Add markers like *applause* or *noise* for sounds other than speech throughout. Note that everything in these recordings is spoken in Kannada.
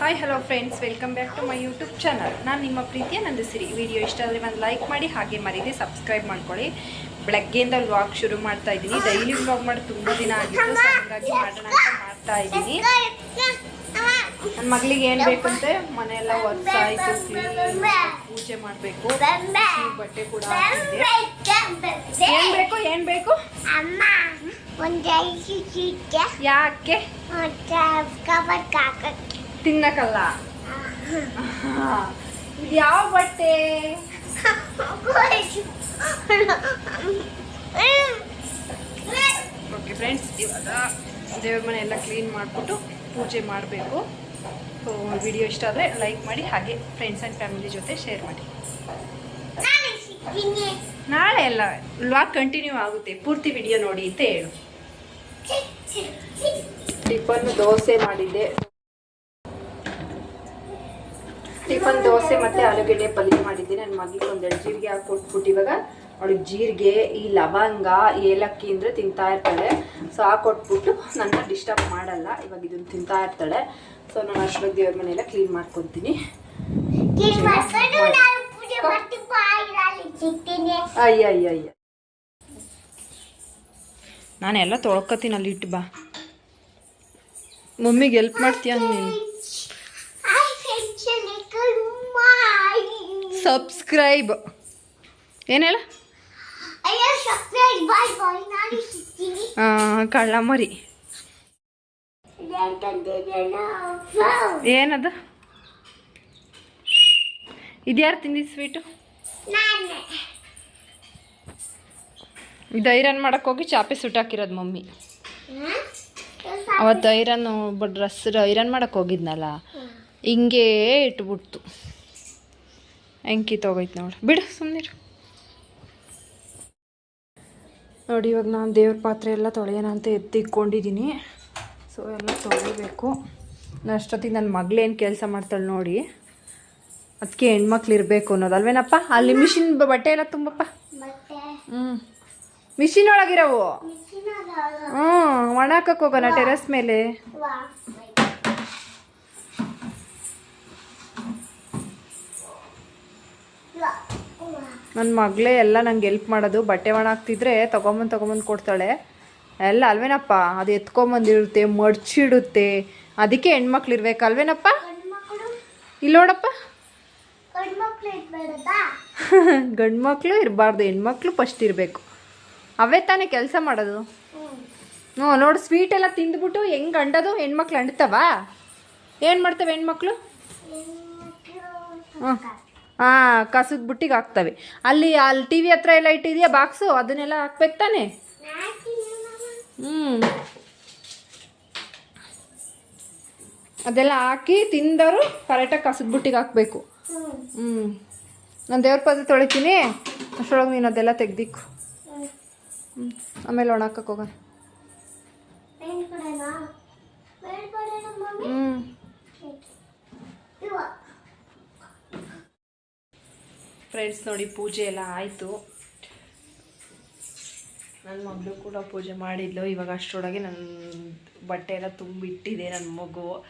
Hi hello friends welcome back to my YouTube channel ನಾನು ನಿಮ್ಮ ಪ್ರೀತಿಯ ನಂದಿಸಿರಿ. ವಿಡಿಯೋ ಇಷ್ಟ ಆದರೆ ಒಂದು ಲೈಕ್ ಮಾಡಿ ಹಾಗೆ ಮರೀದೆ ಸಬ್ಸ್ಕ್ರೈಬ್ ಮಾಡ್ಕೊಳ್ಳಿ. ಬೆಳಗ್ಗೆಯಿಂದ ವ್ಲಾಗ್ ಶುರು ಮಾಡ್ತಾ ಇದ್ದೀನಿ. ಡೈಲಿ ವ್ಲಾಗ್ ಮಾಡಿ ತುಂಬ ದಿನ ಆಗಿತ್ತು ಸೊ ಹಾಗಾಗಿ ಮಾಡೋಣ ಅಂತ ಮಾಡ್ತಾ ಇದ್ದೀನಿ. ನನ್ನ ಮಗಳಿಗೆ ಏನು ಬೇಕು ಅಂತ ಮನೆಯೆಲ್ಲ ಕ್ಲೀನ್ ಪೂಜೆ ಮಾಡಬೇಕು. ಬಟ್ಟೆ ಕೂಡ ಏನು ಬೇಕು ಏನು ಬೇಕು? ಯಾಕೆ? ತಿನ್ನಕ್ಕಲ್ಲ ಇದು ಯಾವ ಬಟ್ಟೆ? ಓಕೆ ಫ್ರೆಂಡ್ಸ್ ಇವಾಗ ದೇವ್ರ ಮನೆ ಎಲ್ಲ ಕ್ಲೀನ್ ಮಾಡಿಬಿಟ್ಟು ಪೂಜೆ ಮಾಡಬೇಕು. ಸೊ ವಿಡಿಯೋ ಇಷ್ಟ ಆದರೆ ಲೈಕ್ ಮಾಡಿ ಹಾಗೆ ಫ್ರೆಂಡ್ಸ್ ಆ್ಯಂಡ್ ಫ್ಯಾಮಿಲಿ ಜೊತೆ ಶೇರ್ ಮಾಡಿ. ನಾಳೆ ಎಲ್ಲ ವ್ಲಾಗ್ ಕಂಟಿನ್ಯೂ ಆಗುತ್ತೆ. ಪೂರ್ತಿ ವಿಡಿಯೋ ನೋಡಿ ಅಂತ ಹೇಳು. ಟಿಫನ್ ದೋಸೆ ಮಾಡಿದ್ದೆ. ಟಿಫನ್ ದೋಸೆ ಮತ್ತೆ ಆಲೂಗೆಡ್ಡೆ ಪಲ್ಯ ಮಾಡಿದ್ದೆ. ನನ್ನ ಮಗಿಗೆ ಒಂದೆರಡು ಜೀರಿಗೆ ಹಾಕಿ ಕೊಟ್ಬಿಟ್ಟು ಇವಾಗ ಅವಳಿಗೆ ಜೀರಿಗೆ ಈ ಲವಂಗ ಏಲಕ್ಕಿ ಅಂದರೆ ತಿಂತಾ ಇರ್ತಾಳೆ. ಸೊ ಕೊಟ್ಬಿಟ್ಟು ನನ್ನ ಡಿಸ್ಟರ್ಬ್ ಮಾಡಲ್ಲ. ಇವಾಗ ಇದನ್ನು ತಿಂತಾ ಇರ್ತಾಳೆ. ಸೊ ನಾನು ಅಷ್ಟೊತ್ತಿಗೆ ದೇವ್ರ ಮನೆಯೆಲ್ಲ ಕ್ಲೀನ್ ಮಾಡ್ಕೊತೀನಿ. ಅಯ್ಯ ಅಯ್ಯ ಅಯ್ಯ ನಾನೆಲ್ಲ ತೊಳ್ಕೊತೀನಿ ಅಲ್ಲಿ ಇಟ್ಟು ಬಾ. ಮಮ್ಮಿಗೆ ಹೆಲ್ಪ್ ಮಾಡ್ತೀಯ ನೀನು? ಸಬ್ಸ್ಕ್ರೈಬ್ ಏನು ಹೇಳ? ಕಳ್ಳ ಮರಿ ಏನದು? ಇದ್ಯಾರು ತಿಂದಿದ್ ಸ್ವೀಟು ಇದು ಐರನ್ ಮಾಡಕ್ಕೆ ಹೋಗಿ ಚಾಪೆ ಸುಟ್ಟಾಕಿರೋದು ಮಮ್ಮಿ. ಅವತ್ತು ಐರನ್ ಡ್ರೆಸ್ ಐರನ್ ಮಾಡಕ್ಕೆ ಹೋಗಿದ್ನಲ್ಲ ಹಿಂಗೆ ಇಟ್ಬಿಡ್ತು. ಹೆಂಗೆ ತಗೋಯ್ತು ನೋಡಿ. ಬಿಡು ಸುಮ್ಮನಿರು ನೋಡಿ ಇವಾಗ ನಾನು ದೇವ್ರ ಪಾತ್ರೆ ಎಲ್ಲ ತೊಳೆಯೋಣ ಅಂತ ಎತ್ತಿಟ್ಕೊಂಡಿದ್ದೀನಿ. ಸೊ ಎಲ್ಲ ತೊಳಿಬೇಕು. ನಾನು ಅಷ್ಟೊತ್ತಿಗೆ ನನ್ನ ಮಗಳೇನು ಕೆಲಸ ಮಾಡ್ತಾಳೆ ನೋಡಿ. ಅದಕ್ಕೆ ಹೆಣ್ಮಕ್ಳು ಇರಬೇಕು ಅನ್ನೋದು. ಅಲ್ವೇನಪ್ಪ? ಅಲ್ಲಿ ಮಿಷಿನ್ ಬಟ್ಟೆ ಎಲ್ಲ ತುಂಬಪ್ಪ. ಹ್ಞೂ ಮಿಷಿನ್ ಒಳಗಿರವು. ಹ್ಞೂ ಒಣಕಕ್ಕೆ ಹೋಗೋಣ ಟೆರೆಸ್ ಮೇಲೆ ವಾ ವಾ ವಾ ನನ್ನ ಮಗಳೇ ಎಲ್ಲ ನಂಗೆ ಹೆಲ್ಪ್ ಮಾಡೋದು. ಬಟ್ಟೆ ಒಣಾಗ್ತಿದ್ರೆ ತೊಗೊಂಬಂದು ತೊಗೊಂಬಂದು ಕೊಡ್ತಾಳೆ. ಎಲ್ಲ ಅಲ್ವೇನಪ್ಪ? ಅದು ಎತ್ಕೊಂಬಂದಿರುತ್ತೆ ಮಡ್ಚಿಡುತ್ತೆ. ಅದಕ್ಕೆ ಹೆಣ್ಮಕ್ಳು ಇರ್ಬೇಕು ಅಲ್ವೇನಪ್ಪ? ಇಲ್ಲ ನೋಡಪ್ಪ. ಗಂಡು ಮಕ್ಕಳು ಇರಬಾರ್ದು ಹೆಣ್ಮಕ್ಳು ಫಸ್ಟ್ ಇರಬೇಕು. ಅವೇ ತಾನೇ ಕೆಲಸ ಮಾಡೋದು. ಹ್ಞೂ ನೋಡು ಸ್ವೀಟ್ ಎಲ್ಲ ತಿಂದ್ಬಿಟ್ಟು ಹೆಂಗೆ ಅಂಡೋದು ಹೆಣ್ಮಕ್ಳು ಅಂಡ್ತಾವ? ಏನು ಮಾಡ್ತವೆ ಹೆಣ್ಮಕ್ಳು? ಹ್ಞೂ ಹಾಂ ಕಸದ ಬುಟ್ಟಿಗೆ ಹಾಕ್ತವೆ. ಅಲ್ಲಿ ಅಲ್ಲಿ ಟಿ ವಿ ಹತ್ರ ಎಲ್ಲ ಇಟ್ಟಿದೆಯಾ ಬಾಕ್ಸು ಅದನ್ನೆಲ್ಲ ಹಾಕ್ಬೇಕು ತಾನೆ? ಹ್ಞೂ ಅದೆಲ್ಲ ಹಾಕಿ ತಿಂದವರು ಕರೆಕ್ಟಾಗಿ ಕಸದ ಬುಟ್ಟಿಗೆ ಹಾಕಬೇಕು. ಹ್ಞೂ ನಾನು ದೇವ್ರ ಪದ ತೊಳಿತೀನಿ. ಅಷ್ಟರೊಳಗೆ ನೀನು ಅದೆಲ್ಲ ತೆಗ್ದಿಕ್ಕು. ಹ್ಞೂ ಆಮೇಲೆ ಒಣಕಕ್ಕೆ ಹೋಗೋಣ. ಹ್ಞೂ ಫ್ರೆಂಡ್ಸ್ ನೋಡಿ, ಪೂಜೆ ಎಲ್ಲ ಆಯಿತು. ನನ್ನ ಮಗಳು ಕೂಡ ಪೂಜೆ ಮಾಡಿದ್ಲು. ಇವಾಗ ಅಷ್ಟರೊಳಗೆ ನನ್ನ ಬಟ್ಟೆ ಎಲ್ಲ ತುಂಬಿಟ್ಟಿದೆ ನನ್ನ ಮಗು.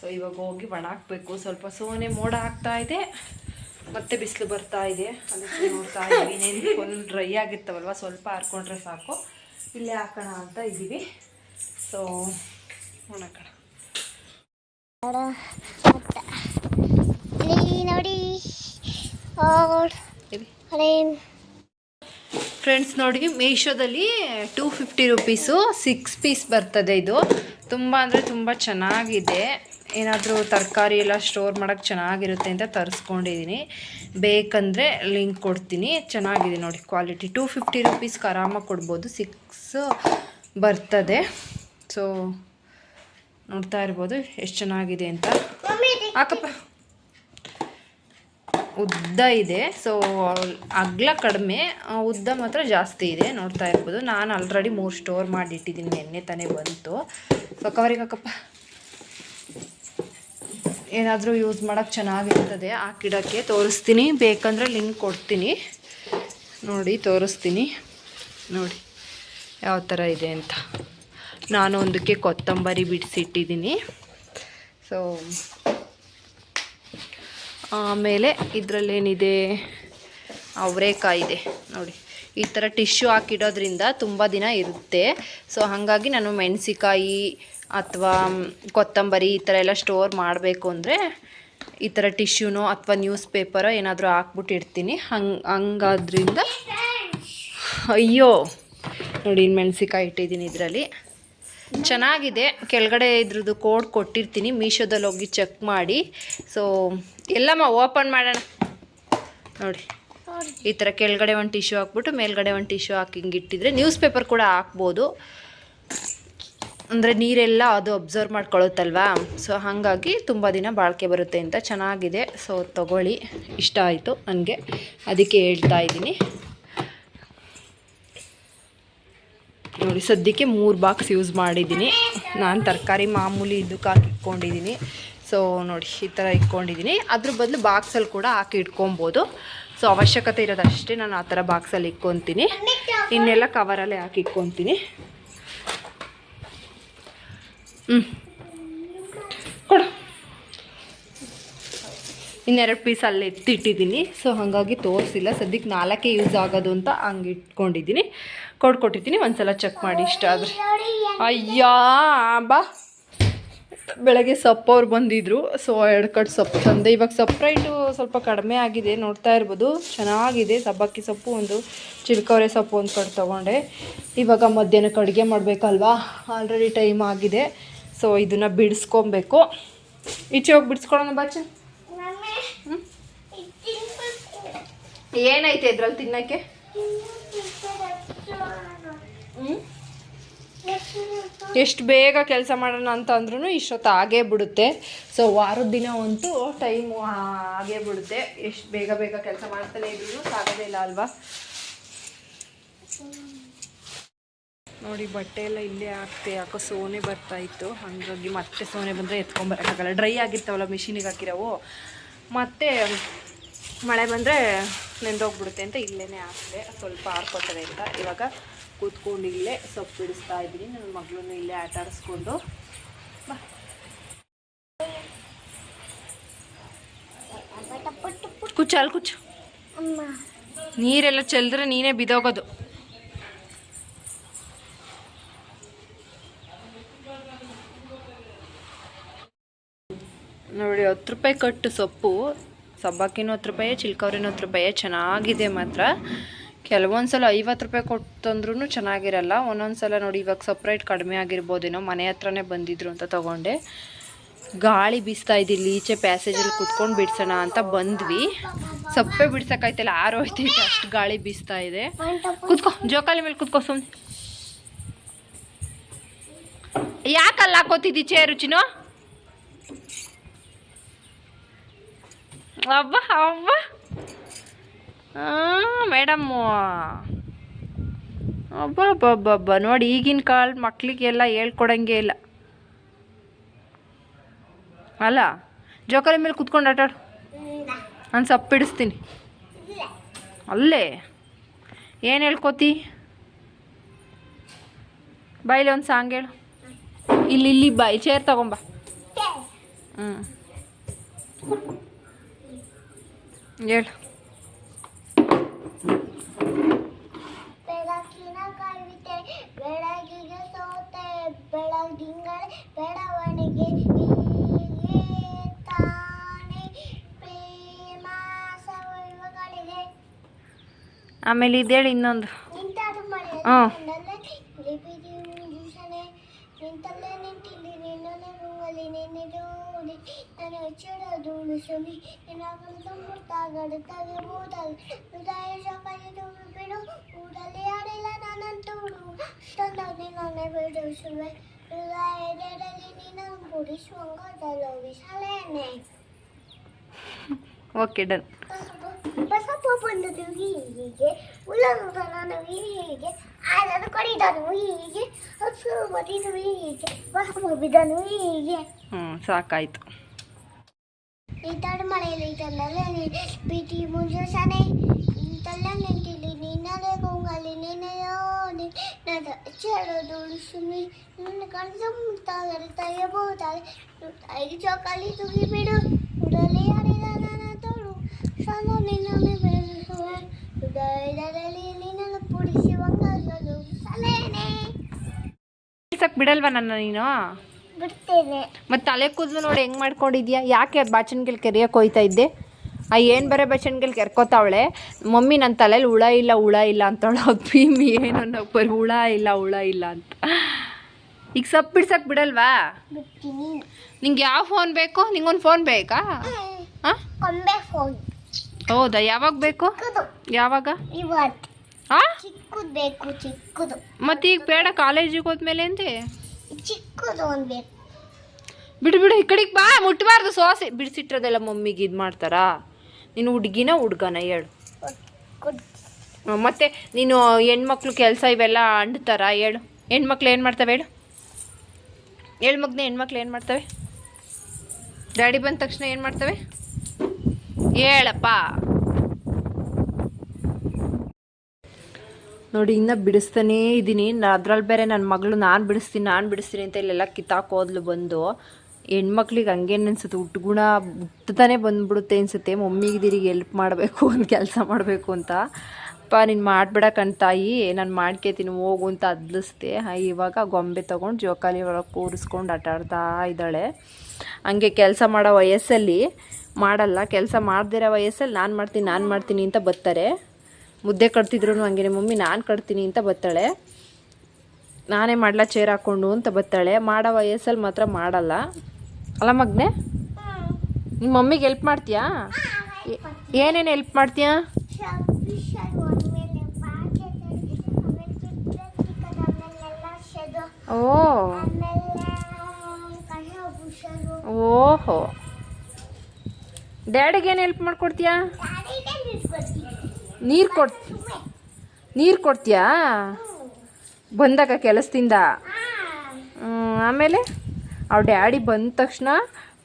ಸೊ ಇವಾಗ ಹೋಗಿ ಒಣ ಹಾಕ್ಬೇಕು. ಸ್ವಲ್ಪ ಸೋನೆ ಮೋಡ ಆಗ್ತಾ ಇದೆ. ಮತ್ತೆ ಬಿಸಿಲು ಬರ್ತಾ ಇದೆ. ಅದಕ್ಕೆ ನೋಡ್ತಾ ಇದ್ದೀವಿ. ಇನ್ನೇನು ಫುಲ್ ಡ್ರೈ ಆಗಿರ್ತಾವಲ್ವ? ಸ್ವಲ್ಪ ಹಾರ್ಕೊಂಡ್ರೆ ಸಾಕು. ಇಲ್ಲೇ ಹಾಕೋಣ ಅಂತ ಇದ್ದೀವಿ. ಸೊ ಒಣಕೋಣ ನೋಡಿ ಫ್ರೆಂಡ್ಸ್ ನೋಡಿ ಮೀಶೋದಲ್ಲಿ two fifty rupees six piece ಬರ್ತದೆ ಇದು. ತುಂಬ ಅಂದರೆ ತುಂಬ ಚೆನ್ನಾಗಿದೆ. ಏನಾದರೂ ತರಕಾರಿ ಎಲ್ಲ ಸ್ಟೋರ್ ಮಾಡೋಕ್ಕೆ ಚೆನ್ನಾಗಿರುತ್ತೆ ಅಂತ ತರಿಸ್ಕೊಂಡಿದ್ದೀನಿ ಬೇಕಂದರೆ ಲಿಂಕ್ ಕೊಡ್ತೀನಿ. ಚೆನ್ನಾಗಿದೆ ನೋಡಿ ಕ್ವಾಲಿಟಿ ಟೂ ಫಿಫ್ಟಿ ರುಪೀಸ್ಗೆ ಆರಾಮಾಗಿ ಕೊಡ್ಬೋದು. ಸಿಕ್ಸ್ ಬರ್ತದೆ. ಸೊ ನೋಡ್ತಾ ಇರ್ಬೋದು ಎಷ್ಟು ಚೆನ್ನಾಗಿದೆ ಅಂತ. ಹಾಕಪ್ಪ. ಉದ್ದ ಇದೆ. ಸೊ ಅಗ್ಲ ಕಡಿಮೆ ಉದ್ದ ಮಾತ್ರ ಜಾಸ್ತಿ ಇದೆ ನೋಡ್ತಾ ಇರ್ಬೋದು. ನಾನು ಆಲ್ರೆಡಿ ಮೂರು ಸ್ಟೋರ್ ಮಾಡಿಟ್ಟಿದ್ದೀನಿ, ನಿನ್ನೆ ತಾನೇ ಬಂತು. ಸೊ ಕವರಿಗೆ ಹಾಕಪ್ಪ. ಏನಾದರೂ ಯೂಸ್ ಮಾಡೋಕ್ಕೆ ಚೆನ್ನಾಗಿರ್ತದೆ ಹಾಕಿಡೋಕ್ಕೆ ತೋರಿಸ್ತೀನಿ. ಬೇಕಂದರೆ ಲಿಂಕ್ ಕೊಡ್ತೀನಿ. ನೋಡಿ, ತೋರಿಸ್ತೀನಿ. ನೋಡಿ, ಯಾವ ಥರ ಇದೆ ಅಂತ. ನಾನು ಒಂದಕ್ಕೆ ಕೊತ್ತಂಬರಿ ಬಿಡಿಸಿಟ್ಟಿದ್ದೀನಿ. ಸೊ ಆಮೇಲೆ ಇದರಲ್ಲೇನಿದೆ? ಅವರೇಕಾಯಿ ಇದೆ. ನೋಡಿ, ಈ ಥರ ಟಿಶ್ಯೂ ಹಾಕಿಡೋದ್ರಿಂದ ತುಂಬ ದಿನ ಇರುತ್ತೆ. ಸೊ ಹಾಗಾಗಿ ನಾನು ಮೆಣಸಿಕಾಯಿ ಅಥವಾ ಕೊತ್ತಂಬರಿ ಈ ಥರ ಎಲ್ಲ ಸ್ಟೋರ್ ಮಾಡಬೇಕು ಅಂದರೆ ಈ ಥರ ಟಿಶ್ಯೂನೋ ಅಥವಾ ನ್ಯೂಸ್ ಪೇಪರೋ ಏನಾದರೂ ಹಾಕ್ಬಿಟ್ಟಿರ್ತೀನಿ. ಹಂಗೆ, ಹಂಗಾದ್ರಿಂದ, ಅಯ್ಯೋ, ನೋಡಿ ಮೆಣಸಿಕಾಯಿ ಇಟ್ಟಿದ್ದೀನಿ ಇದರಲ್ಲಿ. ಚೆನ್ನಾಗಿದೆ. ಕೆಳಗಡೆ ಇದ್ರದ್ದು ಕೋಡ್ ಕೊಟ್ಟಿರ್ತೀನಿ. ಮೀಶೋದಲ್ಲಿ ಹೋಗಿ ಚೆಕ್ ಮಾಡಿ. ಸೊ ಎಲ್ಲಮ್ಮ, ಓಪನ್ ಮಾಡೋಣ. ನೋಡಿ. ಈ ಥರ ಕೆಳಗಡೆ ಒಂದು ಟಿಶ್ಯೂ ಹಾಕ್ಬಿಟ್ಟು, ಮೇಲ್ಗಡೆ ಒಂದು ಟಿಶ್ಯೂ ಹಾಕಿ ಹಿಂಗೆ ಇಟ್ಟಿದ್ರೆ ನ್ಯೂಸ್ ಪೇಪರ್ ಕೂಡ ಹಾಕ್ಬೋದು. ಅಂದರೆ ನೀರೆಲ್ಲ ಅದು ಅಬ್ಸರ್ವ್ ಮಾಡ್ಕೊಳ್ಳುತ್ತಲ್ವಾ ಸೊ ಹಾಗಾಗಿ ತುಂಬ ದಿನ ಬಾಳಿಕೆ ಬರುತ್ತೆ ಅಂತ ಚೆನ್ನಾಗಿದೆ. ಸೊ ತಗೊಳ್ಳಿ. ಇಷ್ಟ ಆಯಿತು ನನಗೆ. ಅದಕ್ಕೆ ಹೇಳ್ತಾ ಇದ್ದೀನಿ. ನೋಡಿ, ಸದ್ಯಕ್ಕೆ ಮೂರು ಬಾಕ್ಸ್ ಯೂಸ್ ಮಾಡಿದ್ದೀನಿ. ನಾನು ತರಕಾರಿ ಮಾಮೂಲಿ ಇದಕ್ಕೆ ಹಾಕಿ ಇಟ್ಕೊಂಡಿದ್ದೀನಿ ಸೊ ನೋಡಿ, ಈ ಥರ ಇಟ್ಕೊಂಡಿದ್ದೀನಿ. ಅದ್ರ ಬದಲು ಬಾಕ್ಸಲ್ಲಿ ಕೂಡ ಹಾಕಿ ಇಟ್ಕೊಬೋದು. ಸೊ ಅವಶ್ಯಕತೆ ಇರೋದಷ್ಟೇ ನಾನು ಆ ಥರ ಬಾಕ್ಸಲ್ಲಿ ಇಟ್ಕೊತೀನಿ. ಇನ್ನೆಲ್ಲ ಕವರಲ್ಲೇ ಹಾಕಿ ಇಟ್ಕೊತೀನಿ. ಹ್ಞೂ ಕೊಡು. ಇನ್ನೆರಡು ಪೀಸ್ ಅಲ್ಲಿ ಎತ್ತಿಟ್ಟಿದ್ದೀನಿ ಸೊ ಹಾಗಾಗಿ ತೋರಿಸಿಲ್ಲ. ಸದ್ಯಕ್ಕೆ ನಾಲ್ಕೇ ಯೂಸ್ ಆಗೋದು ಅಂತ ಹಂಗೆ ಇಟ್ಕೊಂಡಿದ್ದೀನಿ. ಕೊಟ್ಕೊಟ್ಟಿರ್ತೀನಿ ಒಂದ್ಸಲ ಚೆಕ್ ಮಾಡಿ ಇಷ್ಟ ಆದರೆ. ಅಯ್ಯಾ, ಬಾ. ಬೆಳಗ್ಗೆ ಸೊಪ್ಪು ಅವ್ರು ಬಂದಿದ್ರು. ಸೊ ಎರಡು ಕಟ್ ಸೊಪ್ಪು. ತಂದೆ ಇವಾಗ ಸೊಪ್ಪು ಸ್ವಲ್ಪ ಕಡಿಮೆ ಆಗಿದೆ. ನೋಡ್ತಾ ಇರ್ಬೋದು. ಚೆನ್ನಾಗಿದೆ. ಸಬ್ಬಕ್ಕಿ ಸೊಪ್ಪು ಒಂದು, ಚಿಲ್ಕವರೆ ಸೊಪ್ಪು ಒಂದು ಕಟ್ ತೊಗೊಂಡೆ. ಇವಾಗ ಮಧ್ಯಾಹ್ನಕ್ಕೆ ಅಡುಗೆ ಮಾಡಬೇಕಲ್ವಾ? ಆಲ್ರೆಡಿ ಟೈಮ್ ಆಗಿದೆ. ಸೊ ಇದನ್ನು ಬಿಡಿಸ್ಕೊಬೇಕು. ಈಚೆ ಹೋಗಿ ಬಿಡಿಸ್ಕೊಳ್ಳೋಣ, ಬಾಚ. ಏನೈತೆ ಇದ್ರಲ್ಲಿ ತಿನ್ನಕ್ಕೆ? ಎಷ್ಟು ಬೇಗ ಕೆಲಸ ಮಾಡೋಣ ಅಂತ ಅಂದ್ರೂ ಇಷ್ಟೊತ್ತು ಆಗೇ ಬಿಡುತ್ತೆ. ಸೊ ವಾರದ ದಿನ ಅಂತೂ ಟೈಮು ಆಗೇ ಬಿಡುತ್ತೆ. ಎಷ್ಟು ಬೇಗ ಬೇಗ ಕೆಲಸ ಮಾಡ್ತಾನೆ ಇದ್ರೂ ಸಾಗೋದೇ ಇಲ್ಲ ಅಲ್ವಾ? ನೋಡಿ, ಬಟ್ಟೆ ಎಲ್ಲ ಇಲ್ಲೇ ಹಾಕ್ತೆ. ಯಾಕೋ ಸೋನೆ ಬರ್ತಾ ಇತ್ತು. ಹಾಗಾಗಿ ಮತ್ತೆ ಸೋನೆ ಬಂದರೆ ಎತ್ಕೊಂಬರೋಕ್ಕಾಗಲ್ಲ ಡ್ರೈ ಆಗಿರ್ತಾವಲ್ಲ ಮಿಷಿನಿಗೆ ಹಾಕಿರೋವು. ಮತ್ತೆ, ಮಳೆ ಬಂದರೆ ನೆಂದೋಗ್ಬಿಡುತ್ತೆ ಅಂತ ಇಲ್ಲೇ ಹಾಕಿದೆ ಸ್ವಲ್ಪ ಆರ್ಕೊತಾರೆ ಅಂತ ಇವಾಗ ಕೂತ್ಕೊಂಡು ಇಲ್ಲೇ ಸೊಪ್ಪು ಬಿಡಿಸ್ತಾ ಇದ್ದೀನಿ. ನನ್ನ ಮಗಳನ್ನ ಇಲ್ಲೇ ಆಟ ಆಡಿಸ್ಕೊಂಡು. ಬಾ. ಕುಚ್ಚು ಅಲ್ಲಿ ಕುಚ್ಚು ನೀರೆಲ್ಲ ಚೆಲ್ಲಿದ್ರೆ ನೀನೇ ಬಿದೋಗೋದು. ನೋಡಿ ಹತ್ತು ರೂಪಾಯಿ ಕಟ್ಟು ಸೊಪ್ಪು. ಸಬ್ಬಕ್ಕಿನೂ ಹತ್ತು ರೂಪಾಯಿ, ಚಿಲ್ಕವ್ರಿನೂ ಹತ್ತು ರೂಪಾಯಿ, ಚೆನ್ನಾಗಿದೆ ಮಾತ್ರ. ಕೆಲವೊಂದು ಸಲ ಐವತ್ತು ರೂಪಾಯಿ ಕೊಟ್ಟಂದ್ರೂ ಚೆನ್ನಾಗಿರಲ್ಲ. ಒಂದೊಂದು ಸಲ ನೋಡಿ, ಇವಾಗ ಸಪ್ರೇಟ್ ಕಡಿಮೆ ಆಗಿರ್ಬೋದೇನೋ ಮನೆ ಹತ್ರನೇ ಬಂದಿದ್ರು ಅಂತ ತೊಗೊಂಡೆ. ಗಾಳಿ ಬೀಸ್ತಾ ಇದ್ದಿಲ್ಲ ಈಚೆ ಪ್ಯಾಸೇಜಲ್ಲಿ ಕುತ್ಕೊಂಡು ಬಿಡ್ಸೋಣ ಅಂತ ಬಂದ್ವಿ. ಸಪ್ಪೆ ಬಿಡ್ಸೋಕ್ಕಾಯ್ತಲ್ಲ ಆರೋಯ್ತೈತೆ ಅಷ್ಟು ಗಾಳಿ ಬೀಸ್ತಾ ಇದೆ. ಕುತ್ಕೋ, ಜೋಕಾಲಿ ಮೇಲೆ ಕುತ್ಕೋ ಸುಮ್ಮನೆ ಯಾಕಲ್ಲ ಹಾಕೋತಿದ್ದಿ ಚೇರು ಅಬ್ಬ ಅಬ್ಬ ಮೇಡಮ್ಮು. ಅಬ್ಬಬ್ಬಬ್ಬಬ್ಬ. ನೋಡಿ, ಈಗಿನ ಕಾಲ ಮಕ್ಕಳಿಗೆಲ್ಲ ಹೇಳ್ಕೊಡಂಗೆ ಇಲ್ಲ. ಅಲ್ಲ, ಜೋಕಾಲಿ ಮೇಲೆ ಕುತ್ಕೊಂಡು ಆಟಾಡು ನಾನು ಸಪ್ಪಿಡಿಸ್ತೀನಿ ಅಲ್ಲೇ. ಏನು ಹೇಳ್ಕೊತಿ? ಬಾಯಿಲಿ ಒಂದು ಸಾಂಗ್ ಹೇಳು. ಇಲ್ಲಿ ಇಲ್ಲಿ ಬಾಯಿ, ಚೇರ್ ತಗೊಂಬ. ಹ್ಞೂ ಹೇಳು ಬೆಳಕಿನ ಕವಿತೆ ಬೆಳಗಿಗೆ ಸೋತೆ ಬೆಳಗಿಂಗಳ ಬೆಳವಣಿಗೆ. ಹೀಗೆ ತಾನೇ ಪ್ರೇಮ ಸವಿಗಳಿದೆ ಆಮೇಲೆ ಇದೇಳಿ ಇನ್ನೊಂದು ನಿಂತಾಡು ಮಳೆ ಹ್ಮ್. ಲಿಪಿದಿ ಮುಂಜುಸನೆ ನಿಂತಲ್ಲೇ ನಿಂತಿಲ್ಲಿ ನಿನ್ನನೆ ಮುಂಗಲಿ ನಿನ್ನೆದೂಡಿ ನಾನು ಹೆಚ್ಚಿಡೋದು ಸುಮಿ ನಿನ್ನಗಳು ತುಂಬುತ್ತಾಗಡುತ್ತಾಗೆ ಬೋದಾಗಿ ಹೃದಯ ಸಕಲಿ ತುಂಬಿಡು ಕೂಡಲೇ ಆಡಿಲ್ಲ ನಾನಂತೂಡು ತಂದಾಗಿ ನಾನೇ ಬಿಡಿಸುವೆ ಹೃದಯದಲ್ಲಿ ನಿನ್ನ ಗುಡಿಸುವಂಗದಲು ವಿಶಾಲೇನೆ ಓಕೆ ಡನ್ ಬಸಪ್ಪ ಬಂದದು ಹೀಗೆ ಉಲ್ಲದ ನಾನು ಹೀಗೆ ಆಲದ ಕೊಡಿದನು ಹೀಗೆ ಹಸು ಬದಿದು ಹೀಗೆ ಬಸಪ್ಪ ಬಿದ್ದನು ಹೀಗೆ ಹ್ಞೂ ಸಾಕಾಯಿತು ಈ ತಡ ಮಳೆಯಲ್ಲಿ ತಂದಲ್ಲೇ ಬೀಟಿ ಮುಂಜಾನೆ ಇಂತಲ್ಲ ನಿಂತಿಲ್ಲಿ ನಿನ್ನದೇ ಕೊಂಗಲಿ ನಿನ್ನೆಯೋ ಸುಮ್ಮನೆ ನನ್ನ ಚೆಡೋದು ಸುಮ್ಮನೆ ನನ್ನ ಕಣ್ಣು ಮುಟ್ಟಾದರೆ ತೆಗೆಯಬಹುದಾರೆ ಐದು ಚೌಕಾಲಿ ತುಗಿಬಿಡು ಉಡಲಿ ಆಡಿದ ನನ್ನ ತೋಳು ಸಣ್ಣ ನಿನ್ನನ್ನು ಬೆಳೆಸುವ ಹೃದಯದಲ್ಲಿ ನಿನ್ನನ್ನು ಪುಡಿಸಿ ಒಂದೊಂದು ಸಲೇನೆ ಬಿಡ್ಸಕ್ ಬಿಡಲ್ವಾ ನನ್ನ ನೀನು? ಬಿಡ್ತೇನೆ. ಮತ್ತೆ ತಲೆ ಕೂದಲು ನೋಡಿ ಹೆಂಗ್ ಮಾಡ್ಕೊಂಡಿದ್ಯಾ? ಯಾಕೆ ಬಾಚನ್ಗೆಲ್ ಕೆರಿಯಕ್ಕೆ ಹೋಯ್ತಾ ಇದ್ದೆ? ಆ ಏನು ಬರೇ ಬಚ್ಚನ್ಗೆಲ್ ಕೆರ್ಕೋತಾವಳೆ? ಮಮ್ಮಿ ನನ್ನ ತಲೆಯಲ್ಲಿ ಹುಳ ಇಲ್ಲ ಹುಳ ಇಲ್ಲ ಅಂತವಳ. ಭೀಮಿ ಏನು ಅನ್ನೋಕೆ ಬರೀ ಹುಳ ಇಲ್ಲ ಹುಳ ಇಲ್ಲ ಅಂತ. ಈಗ ಸಪ್ ಬಿಡ್ಸಕ್ ಬಿಡಲ್ವಾ? ನಿಂಗೆ ಯಾವ ಫೋನ್ ಬೇಕು? ನಿಂಗೊಂದು ಫೋನ್ ಬೇಕಾ? ಹಾಂ? ಹೌದಾ? ಯಾವಾಗ ಬೇಕು? ಯಾವಾಗ? ಚಿಕ್ಕದು ಬೇಕು ಚಿಕ್ಕದು. ಮತ್ತೆ ಈಗ ಬೇಡ ಕಾಲೇಜಿಗೆ ಹೋದ್ಮೇಲೆ ಅಂತೆ ಚಿಕ್ಕದು ಒಂದು ಬೇಕು. ಬಿಡು ಬಿಡು ಈ ಕಡೆಗೆ ಬಾ ಮುಟ್ಟಬಾರ್ದು ಸೋಸೆ. ಬಿಡಿಸಿಟ್ಟಿರೋದೆಲ್ಲ ಮಮ್ಮಿಗೆ ಇದು ಮಾಡ್ತಾರಾ? ನೀನು ಹುಡುಗಿನ ಹುಡ್ಗನ ಹೇಳು. ಮತ್ತೆ ನೀನು ಹೆಣ್ಮಕ್ಳು ಕೆಲಸ ಇವೆಲ್ಲ ಅಂಡ್ತಾರ? ಹೇಳು. ಹೆಣ್ಮಕ್ಳು ಏನು ಮಾಡ್ತವೆ ಹೇಳು. ಹೇಳು ಮಗ್ನ ಹೆಣ್ಮಕ್ಳು ಏನು ಮಾಡ್ತವೆ? ಡ್ಯಾಡಿ ಬಂದ ತಕ್ಷಣ ಏನು ಮಾಡ್ತವೆ? ಹೇಳಪ್ಪ. ನೋಡಿ, ಇನ್ನೂ ಬಿಡಿಸ್ತಾನೇ ಇದ್ದೀನಿ ಅದ್ರಲ್ಲಿ ಬೇರೆ ನನ್ನ ಮಗಳು ನಾನು ಬಿಡಿಸ್ತೀನಿ ನಾನು ಬಿಡಿಸ್ತೀನಿ ಅಂತ ಇಲ್ಲೆಲ್ಲ ಕಿತ್ತಾಕೋದ್ಲು ಬಂದು. ಹೆಣ್ಮಕ್ಳಿಗೆ ಹಂಗೇನು ಅನ್ಸುತ್ತೆ? ಗುಣ ಹುಟ್ಟತಾನೆ ಬಂದ್ಬಿಡುತ್ತೆ ಅನ್ಸುತ್ತೆ. ಮಮ್ಮಿಗೆ ದಿರಿಗೆ ಎಲ್ಪ್ ಮಾಡಬೇಕು, *laughs* ಒಂದು ಕೆಲಸ ಮಾಡಬೇಕು ಅಂತ. ಅಪ್ಪ ನೀನು ಮಾಡ್ಬೇಡ ತಾಯಿ, ನಾನು ಮಾಡ್ಕೇತೀನಿ, ಹೋಗು ಅಂತ ಅದ್ಲಿಸ್ದೆ. ಇವಾಗ ಗೊಂಬೆ ತೊಗೊಂಡು ಜೋಕಾಲಿ ಒಳಗೆ ಕೂರಿಸ್ಕೊಂಡು ಆಟ ಆಡ್ತಾ ಇದ್ದಾಳೆ. ಹಂಗೆ ಕೆಲಸ ಮಾಡೋ ವಯಸ್ಸಲ್ಲಿ ಮಾಡಲ್ಲ. ಕೆಲಸ ಮಾಡ್ದಿರೋ ವಯಸ್ಸಲ್ಲಿ ನಾನು ಮಾಡ್ತೀನಿ ನಾನು ಮಾಡ್ತೀನಿ ಅಂತ ಬರ್ತಾರೆ. ಮುದ್ದೆ ಕಟ್ತಿದ್ರು ಹಂಗೆ ಮಮ್ಮಿ ನಾನು ಕಟ್ತೀನಿ ಅಂತ ಬತ್ತಾಳೆ. ನಾನೇ ಮಾಡ್ಲಾ ಚೇರ್ ಹಾಕ್ಕೊಂಡು ಅಂತ ಬತ್ತಾಳೆ. ಮಾಡೋ ವಯಸ್ಸಲ್ಲಿ ಮಾತ್ರ ಮಾಡಲ್ಲ. ಅಲ್ಲ ಮಗ್ನೆ ನಿಮ್ಮ ಮಮ್ಮಿಗೆ ಹೆಲ್ಪ್ ಮಾಡ್ತೀಯಾ? ಏನೇನು ಹೆಲ್ಪ್ ಮಾಡ್ತೀಯಾ? ಓ. ಓಹೋ. ಡ್ಯಾಡಿಗೆ ಏನು ಹೆಲ್ಪ್ ಮಾಡ್ಕೊಡ್ತೀಯಾ? ನೀರು ಕೊಡ್, ನೀರು ಕೊಡ್ತೀಯಾ? ಬಂದಾಗ ಕೆಲಸದಿಂದ. ಆಮೇಲೆ ಅವ್ರ ಡ್ಯಾಡಿ ಬಂದ ತಕ್ಷಣ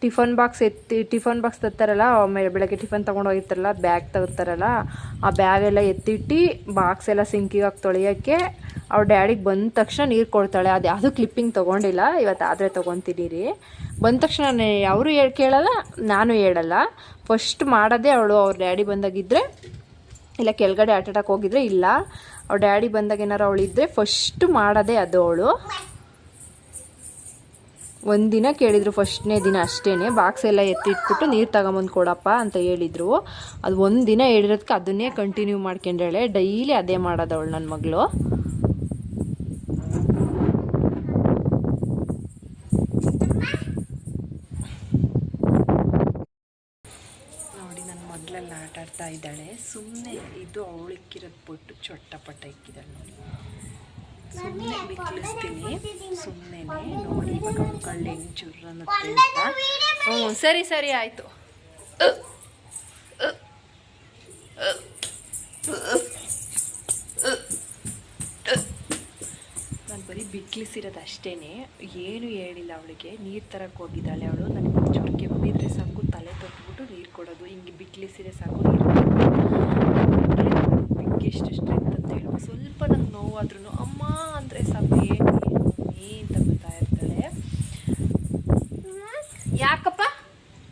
ಟಿಫನ್ ಬಾಕ್ಸ್ ಎತ್ತಿ, ಟಿಫನ್ ಬಾಕ್ಸ್ ತರ್ತಾರಲ್ಲ, ಆಮೇಲೆ ಬೆಳಗ್ಗೆ ಟಿಫನ್ ತೊಗೊಂಡೋಗಿರ್ತಾರಲ್ಲ ಬ್ಯಾಗ್ ತಗೋತಾರಲ್ಲ ಆ ಬ್ಯಾಗೆಲ್ಲ ಎತ್ತಿಟ್ಟು ಬಾಕ್ಸ್ ಎಲ್ಲ ಸಿಂಕಿಗಾಗಿ ತೊಳೆಯೋಕ್ಕೆ ಅವ್ರ ಡ್ಯಾಡಿಗೆ ಬಂದ ತಕ್ಷಣ ನೀರು ಕೊಡ್ತಾಳೆ. ಅದು ಯಾವುದೂ ಕ್ಲಿಪ್ಪಿಂಗ್ ತೊಗೊಂಡಿಲ್ಲ ಇವತ್ತು ಆದರೆ ತೊಗೊತೀನಿ ರೀ. ಬಂದ ತಕ್ಷಣ ಅವರು ಹೇಳಿ ಕೇಳಲ್ಲ, ನಾನು ಹೇಳಲ್ಲ. ಫಸ್ಟ್ ಮಾಡೋದೇ ಅವಳು, ಅವ್ರ ಡ್ಯಾಡಿ ಬಂದಾಗಿದ್ದರೆ ಇಲ್ಲ, ಕೆಳಗಡೆ ಆಟಾಡಕ್ಕೆ ಹೋಗಿದ್ರೆ ಇಲ್ಲ. ಅವ್ರ ಡ್ಯಾಡಿ ಬಂದಾಗ ಏನಾರು ಅವಳಿದ್ರೆ ಫಸ್ಟ್ ಮಾಡೋದೇ ಅದು ಅವಳು. ಒಂದಿನ ಕೇಳಿದ್ರು ಫಸ್ಟ್ನೇ ದಿನ ಅಷ್ಟೇ ಬಾಕ್ಸ್ ಎಲ್ಲ ಎತ್ತಿಟ್ಬಿಟ್ಟು ನೀರು ತಗೊಂಬಂದು ಕೊಡಪ್ಪ ಅಂತ ಹೇಳಿದರು. ಅದು ಒಂದಿನ ದಿನ ಹೇಳಿರೋದಕ್ಕೆ ಅದನ್ನೇ ಕಂಟಿನ್ಯೂ ಮಾಡ್ಕೊಂಡೇಳೆ ಡೈಲಿ ಅದೇ ಮಾಡೋದು ಅವಳು ನನ್ನ ಮಗಳು ನೋಡಿ ನನ್ನ ಆಟ ಇದ್ದಾಳೆ. ಸುಮ್ಮನೆ ಇದು ಅವಳಿಕ್ಕಿರೋದು ಬಿಟ್ಟು ಚೊಟ್ಟಪಟ್ಟ ಇಕ್ಕಿದ್ದಾಳೆ ನೋಡಿ. ಸುಮ್ಮನೆ ಬಿಕ್ಕಿಸ್ತೀನಿ. ಸುಮ್ಮನೆ ನೋಡಿ ಇವಾಗ ಕಳ್ಳು ಹೆಂಗೆ ಚುರ್ರ ಅಂತ ಹ್ಞೂ ಸರಿ ಸರಿ ಆಯಿತು. ನಾನು ಬರೀ ಬಿಕ್ಲಿಸಿರೋದು ಅಷ್ಟೇ ಏನು ಹೇಳಿಲ್ಲ ಅವಳಿಗೆ. ನೀರು ತರಕ್ಕೆ ಹೋಗಿದ್ದಾಳೆ ಅವಳು. ನನಗೆ ಒಂಚೂರು ಕೆಮ್ಮಿದ್ರೆ ಸಾಕು ತಲೆ ತೊಟ್ಬಿಟ್ಟು ನೀರು ಕೊಡೋದು. ಹಿಂಗೆ ಬಿಟ್ಲಿಸಿದ್ರೆ ಸಾಕು ಎಷ್ಟು ಸ್ಟ್ರೆಂತ್ ಅಂತ ಹೇಳ್ಬೋದು ಸ್ವಲ್ಪ ನಂಗೆ ನೋವಾದ್ರೂ ಅಮ್ಮ ಅಂದರೆ ಸಾಕು ಏನು ಅಂತ ಬರ್ತಾ ಇರ್ತಾಳೆ. ಯಾಕಪ್ಪ?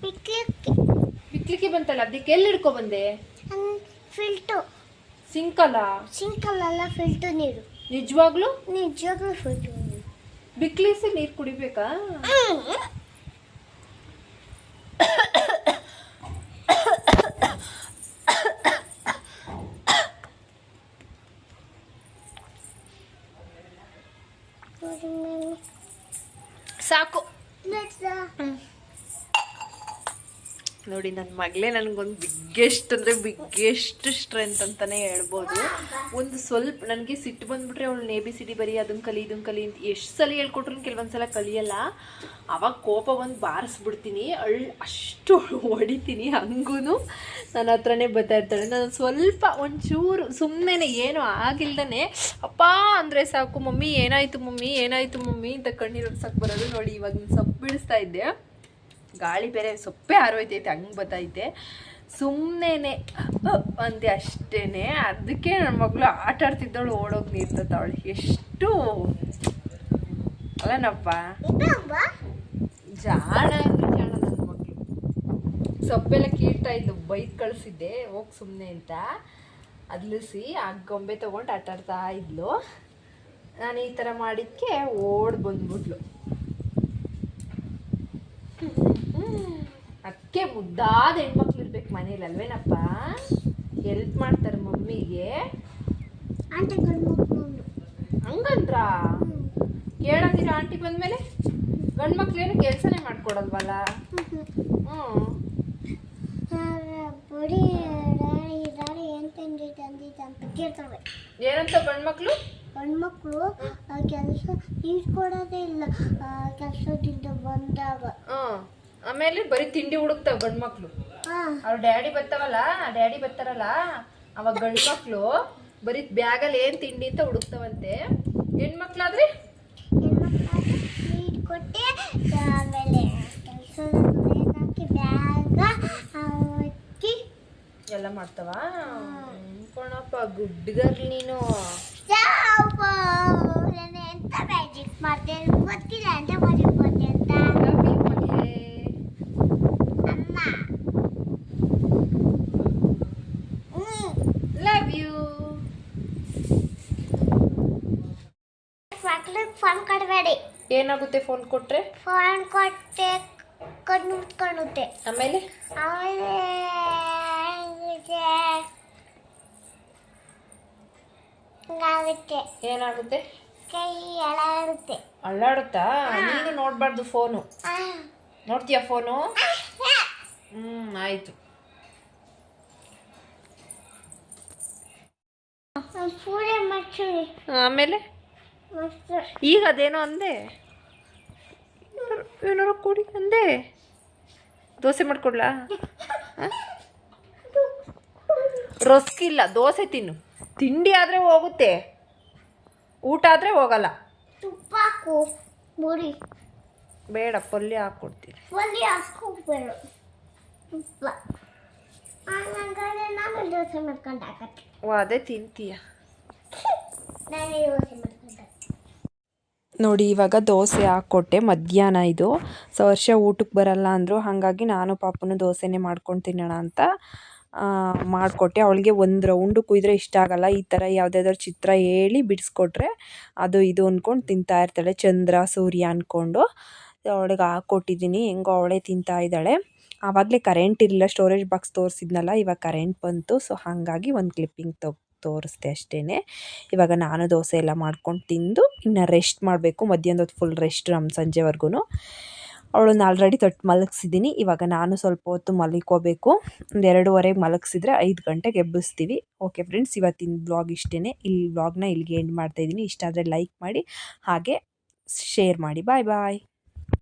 ಬಿಕ್ಲಿಕ್ಕೆ. ಬಂತಲ್ಲ ಅದಕ್ಕೆ ಎಲ್ಲಿ ಹಿಡ್ಕೊ ಬಂದೆ? ಫಿಲ್ಟು ಸಿಂಕಲ್ಲ ಸಿಂಕಲ್ಲ ಫಿಲ್ಟು ನೀರು. ನಿಜವಾಗ್ಲೂ? ನಿಜವಾಗ್ಲೂ ಫಿಲ್ಟು ಬಿಕ್ಲಿಸಿ ನೀರು ಕುಡಿಬೇಕಾ ಸಾಕು ನೋಡಿ ನನ್ನ ಮಗಳೇ ನನಗೊಂದು ಬಿಗ್ಗೆಸ್ಟ್ ಅಂದರೆ ಬಿಗ್ಗೆಸ್ಟ್ ಸ್ಟ್ರೆಂತ್ ಅಂತಲೇ ಹೇಳ್ಬೋದು. ಒಂದು ಸ್ವಲ್ಪ ನನಗೆ ಸಿಟ್ಟು ಬಂದುಬಿಟ್ರೆ ಅವಳು ನೇ ಬಿ ಸಿ ಬರೀ ಅದನ್ನು ಕಲಿ ಇದನ್ನು ಕಲಿ ಅಂತ ಎಷ್ಟು ಸಲ ಹೇಳ್ಕೊಟ್ರು ಕೆಲವೊಂದು ಸಲ ಕಲಿಯಲ್ಲ. ಅವಾಗ ಕೋಪ ಒಂದು ಬಾರಿಸ್ಬಿಡ್ತೀನಿ. ಅಳ್ ಅಷ್ಟು ಹೊಡಿತೀನಿ ಹಂಗೂ ನನ್ನ ಹತ್ರನೇ ಬರ್ತಾ ಇರ್ತಾಳೆ. ನಾನು ಸ್ವಲ್ಪ ಒಂಚೂರು ಸುಮ್ಮನೆ ಏನೂ ಆಗಿಲ್ದೇ ಅಪ್ಪ ಅಂದರೆ ಸಾಕು ಮಮ್ಮಿ, ಏನಾಯಿತು ಮಮ್ಮಿ ಏನಾಯಿತು ಮಮ್ಮಿ? ಅಂತ ಕಣ್ಣೀರು ಸಾಕು ಬರೋದು ನೋಡಿ, ಇವಾಗ ಸೊಪ್ಪು ಬಿಡಿಸ್ತಾ ಇದ್ದೆ. ಗಾಳಿ ಬೇರೆ ಸೊಪ್ಪೆ ಹಾರೋಯ್ತೈತೆ ಹಂಗೆ ಬತ್ತೈತೆ. ಸುಮ್ಮನೆ ಅಂದೆ ಅಷ್ಟೇ ಅದಕ್ಕೆ ನನ್ನ ಮಗಳು ಆಟ ಆಡ್ತಿದ್ದವಳು ಓಡೋಗಿ ನಿಂತವಳು ಎಷ್ಟು ಅಲ್ಲನಪ್ಪ. ಜಾಣ ಜಾಣ ನನ್ನ ಮಗಳು. ಸೊಪ್ಪೆಲ್ಲ ಕೀಳ್ತಾ ಇದ್ದು ಬೈಕ್ ಕಳಿಸಿದ್ದೆ, ಹೋಗಿ ಸುಮ್ಮನೆ ಅಂತ. ಅದ್ಲಿಸಿ ಆ ಗೊಂಬೆ ತೊಗೊಂಡು ಆಟಾಡ್ತಾ ಇದ್ಲು. ನಾನು ಈ ಥರ ಮಾಡಿದ್ದಕ್ಕೆ ಓಡ್ ಬಂದ್ಬಿಟ್ಲು. ಅದಕ್ಕೆ ಮುದ್ದಾದ ಹೆಣ್ಮಕ್ಳು ಇರ್ಬೇಕು ಮನೇಲಿ ಅಲ್ವೇನಪ್ಪ? ಹೆಲ್ಪ್ ಮಾಡ್ತಾರೆ ಮಮ್ಮಿಗೆ. ಹಂಗಂದ್ರ? ಕೇಳಂದಿರ ಆಂಟಿ ಬಂದ್ಮೇಲೆ? ಏನು ಕೆಲಸನೇ ಮಾಡ್ಕೊಡಲ್ವಲ್ಲ? ಹ್ಞೂ ಏನಂತ ಗಂಡ್ಮಕ್ಳು? ಹೆಣ್ಮಕ್ಳು ಕೆಲಸ ನೀಡ್ಕೊಡೋದೇ ಇಲ್ಲ. ಕೆಲಸದಿಂದ ಬಂದಾಗ. ಆಮೇಲೆ ಬರೀ ತಿಂಡಿ ಹುಡುಕ್ತಾವ ಗಂಡ್ ಮಕ್ಳು ಅವ್ರ ಡ್ಯಾಡಿ ಬರ್ತಾವಲ್ಲ ಡ್ಯಾಡಿ ಬರ್ತಾರಲ್ಲ ಅವಾಗ ಗಂಡ್ ಮಕ್ಳು ಬರೀ ಬ್ಯಾಗಲ್ಲಿ ಏನು ತಿಂಡಿ ಅಂತ ಹುಡುಕ್ತಾವಂತೆ. ಹೆಣ್ಮಕ್ಳಾದ್ರೆ? ಎಲ್ಲ ಮಾಡ್ತಾವ? ಅನ್ಕೊಣಪ್ಪ ಗುಡ್ ಗರ್ಲ್ ನೀನು. ಮಾಡ್ತೇನೆ ಮ್ಯಾಜಿಕ್ ಮಾಡ್ದೆ ಗೊತ್ತಿಲ್ಲ ಅಂತ ಏನಾಗುತ್ತೆ ಫೋನ್ ಕೊಟ್ರೆ? ಫೋನ್ ಕೊಟ್ಟೆ ಕಣ್ಣು ಮುಟ್ಕೊಳ್ಳುತ್ತೆ ಆಮೇಲೆ? ಆಮೇಲೆ ಆಗುತ್ತೆ ಏನಾಗುತ್ತೆ? ಕೈ ಅಳಾಡುತ್ತೆ. ಅಳ್ಳಾಡುತ್ತಾ ನೀನು ನೋಡ್ಬಾರ್ದು ಫೋನು ನೋಡ್ತೀಯಾ ಫೋನು ಹ್ಞೂ ಹ್ಮ್ ಆಯ್ತು. ಆಮೇಲೆ? ಈಗ ಅದೇನೋ ಅಂದೆ. ಏನಾರು ಕೊಡಿ ಅಂದೆ. ದೋಸೆ ಮಾಡ್ಕೊಡ್ಲಾ? ರೊಸ್ಕಿಲ್ಲ ದೋಸೆ ತಿನ್ನು. ತಿಂಡಿ ಆದರೆ ಹೋಗುತ್ತೆ. ಊಟ ಆದರೆ ಹೋಗಲ್ಲ. ತುಪ್ಪ ಹಾಕು ಮುರಿ. ಬೇಡ ಪಲ್ಯ ಹಾಕ್ಕೊಡ್ತೀನಿ ಒಲಿ ಹಾಕೋಬೇಡ ತುಪ್ಪ. ಹಂಗಾದ್ರೆ ನಾನು ದೋಸೆ ಮಾಡ್ಕೊಂಡು ಹಾಕತ್ತೆ. ಓ ಅದೇ ತಿಂತೀಯ. ನಾನೇ ದೋಸೆ ನೋಡಿ, ಇವಾಗ ದೋಸೆ ಹಾಕ್ಕೊಟ್ಟೆ, ಮಧ್ಯಾಹ್ನ ಇದು. ಸೊ, ವರ್ಷ ಊಟಕ್ಕೆ ಬರಲ್ಲ ಅಂದರು, ಹಾಗಾಗಿ ನಾನು ಪಾಪನು ದೋಸೆನೇ ಮಾಡ್ಕೊಂಡು ತಿನ್ನೋಣ ಅಂತ ಮಾಡಿಕೊಟ್ಟೆ. ಅವಳಿಗೆ ಒಂದು ರೌಂಡು ಕುಯ್ದರೆ ಇಷ್ಟ ಆಗಲ್ಲ. ಈ ಥರ ಯಾವುದಾದ್ರು ಚಿತ್ರ ಹೇಳಿ ಬಿಡಿಸ್ಕೊಟ್ರೆ ಅದು ಇದು ಅಂದ್ಕೊಂಡು ತಿಂತಾ ಇರ್ತಾಳೆ, ಚಂದ್ರ, ಸೂರ್ಯ ಅಂದ್ಕೊಂಡು ಅವಳಿಗೆ ಹಾಕ್ಕೊಟ್ಟಿದ್ದೀನಿ ಹೆಂಗೋ ಅವಳೇ ತಿಂತಾ ಇದ್ದಾಳೆ. ಆವಾಗಲೇ ಕರೆಂಟ್ ಇರಲಿಲ್ಲ ಸ್ಟೋರೇಜ್ ಬಾಕ್ಸ್ ತೋರಿಸಿದ್ನಲ್ಲ, ಇವಾಗ ಕರೆಂಟ್ ಬಂತು. ಸೊ, ಹಾಗಾಗಿ ಒಂದು ಕ್ಲಿಪ್ಪಿಂಗ್ ತೊ ತೋರಿಸ್ದೆ ಅಷ್ಟೇ ಇವಾಗ ನಾನು ದೋಸೆ ಎಲ್ಲ ಮಾಡ್ಕೊಂಡು ತಿಂದು ಇನ್ನು ರೆಸ್ಟ್ ಮಾಡಬೇಕು. ಮಧ್ಯಾಹ್ನದ ಫುಲ್ ರೆಸ್ಟ್ ನಮ್ಮ ಸಂಜೆವರೆಗೂ ಅವಳನ್ನ ಆಲ್ರೆಡಿ ತೊಟ್ಟು ಮಲಗಿಸಿದ್ದೀನಿ ಇವಾಗ ನಾನು ಸ್ವಲ್ಪ ಹೊತ್ತು ಮಲ್ಕೋಬೇಕು. ಒಂದು ಎರಡೂವರೆಗೆ ಮಲಗಿಸಿದ್ರೆ ಐದು ಗಂಟೆಗೆ ಎಬ್ಬಿಸ್ತೀವಿ. ಓಕೆ ಫ್ರೆಂಡ್ಸ್ ಇವತ್ತಿನ ಬ್ಲಾಗ್ ಇಷ್ಟೇ ಇಲ್ಲಿ ಬ್ಲಾಗ್ನ ಇಲ್ಲಿಗೆ ಎಂಡ್ ಮಾಡ್ತಾಯಿದ್ದೀನಿ ಇಷ್ಟ ಆದರೆ ಲೈಕ್ ಮಾಡಿ, ಹಾಗೆ ಶೇರ್ ಮಾಡಿ. ಬಾಯ್ ಬಾಯ್